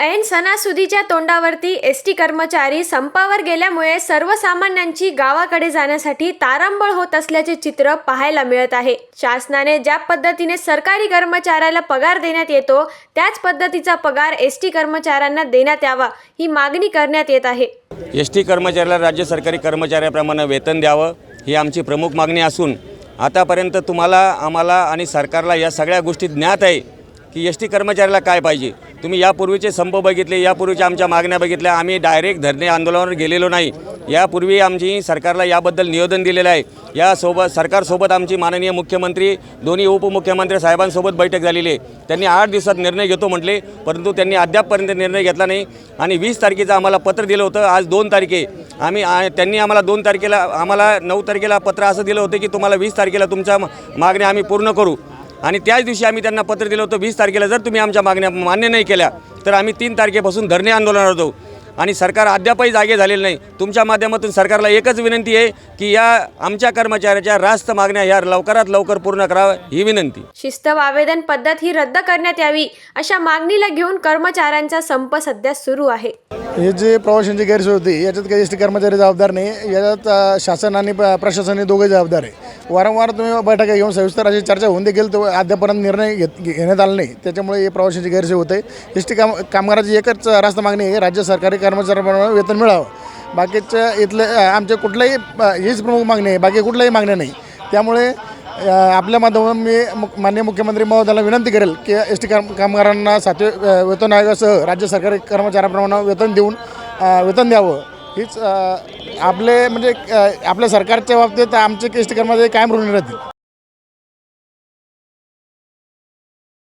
ऐन सणासुदीच्या तोंडावरती एस टी कर्मचारी संपावर गेल्यामुळे सर्वसामान्यांची गावाकडे जाण्यासाठी तारांबळ होत असल्याचे चित्र पाहायला मिळत आहे. शासनाने ज्या पद्धतीने सरकारी कर्मचाऱ्याला पगार देण्यात येतो त्याच पद्धतीचा पगार एस टी कर्मचाऱ्यांना देण्यात यावा ही मागणी करण्यात येत आहे. एस टी कर्मचाऱ्याला राज्य सरकारी कर्मचाऱ्याप्रमाणे वेतन द्यावं ही आमची प्रमुख मागणी असून आतापर्यंत तुम्हाला आम्हाला आणि सरकारला या सगळ्या गोष्टी ज्ञात आहे. की एस टी कर्मचाऱ्याला काय पाहिजे? तुम्ही यापूर्वीचे संप बघितले यापूर्वीच्या आमच्या मागण्या बघितल्या आम्ही डायरेक्ट धरणे आंदोलनावर गेलेलो नाही. यापूर्वी आमची सरकारला याबद्दल निवेदन दिलेलं आहे. यासोबत सरकारसोबत आमची माननीय मुख्यमंत्री दोन्ही उपमुख्यमंत्री साहेबांसोबत बैठक झालेली आहे. त्यांनी आठ दिवसात निर्णय घेतो म्हटले परंतु त्यांनी अद्यापपर्यंत निर्णय घेतला नाही. आणि वीस तारखेचं आम्हाला पत्र दिलं होतं आज दोन तारखे. आम्ही त्यांनी आम्हाला दोन तारखेला आम्हाला नऊ तारखेला पत्र असं दिलं होतं की तुम्हाला वीस तारखेला तुमच्या मागण्या आम्ही पूर्ण करू. आणि त्याच दिवशी आम्ही त्यांना पत्र दिलं होतं वीस तारखेला जर तुम्ही आमच्या मागण्या मान्य नाही केल्या तर आम्ही तीन तारखेपासून धरणे आंदोलनावर जाऊ आणि सरकार अद्यापही जागे झालेलं नाही. तुमच्या माध्यमातून सरकारला एकच विनंती आहे की या आमच्या कर्मचाऱ्याच्या रास्त मागण्या ह्या लवकरात लवकर पूर्ण कराव्या ही विनंती. शिस्त व आवेदन पद्धत ही रद्द करण्यात यावी अशा मागणीला घेऊन कर्मचाऱ्यांचा संप सध्या सुरू आहे. हे जे प्रवाशांची गैरसोय होती याच्यात काही एस टी कर्मचारी जबाबदार नाही याच्यात शासन आणि प्रशासन हे दोघे जबाबदार आहे. वारंवार तुम्ही बैठका घेऊन सविस्तर अशी चर्चा होऊन देखील तो अद्यापर्यंत निर्णय घेत घेण्यात आला नाही. त्याच्यामुळे हे प्रवाशांची गैरसोय होते. एस टी काम कामगाराची एकच रास्त मागणी आहे राज्य सरकारी कर्मचाऱ्यांप्रमाणे वेतन मिळावं. बाकीच्या इथले आमच्या आमचे कुठल्याही हीच प्रमुख मागणी आहे. बाकी कुठल्याही मागण्या नाही. त्यामुळे आपल्या माध्यमातून मी मुख- माननीय मुख्यमंत्री महोदयाला विनंती करेल की एस टी काम कामगारांना सातवे वेतन आयोगासह राज्य सरकारी कर्मचाऱ्यांप्रमाणे वेतन देऊन वेतन द्यावं. हीच आपले म्हणजे आपल्या सरकारच्या बाबतीत आमचे एस कायम ऋणी राहतील.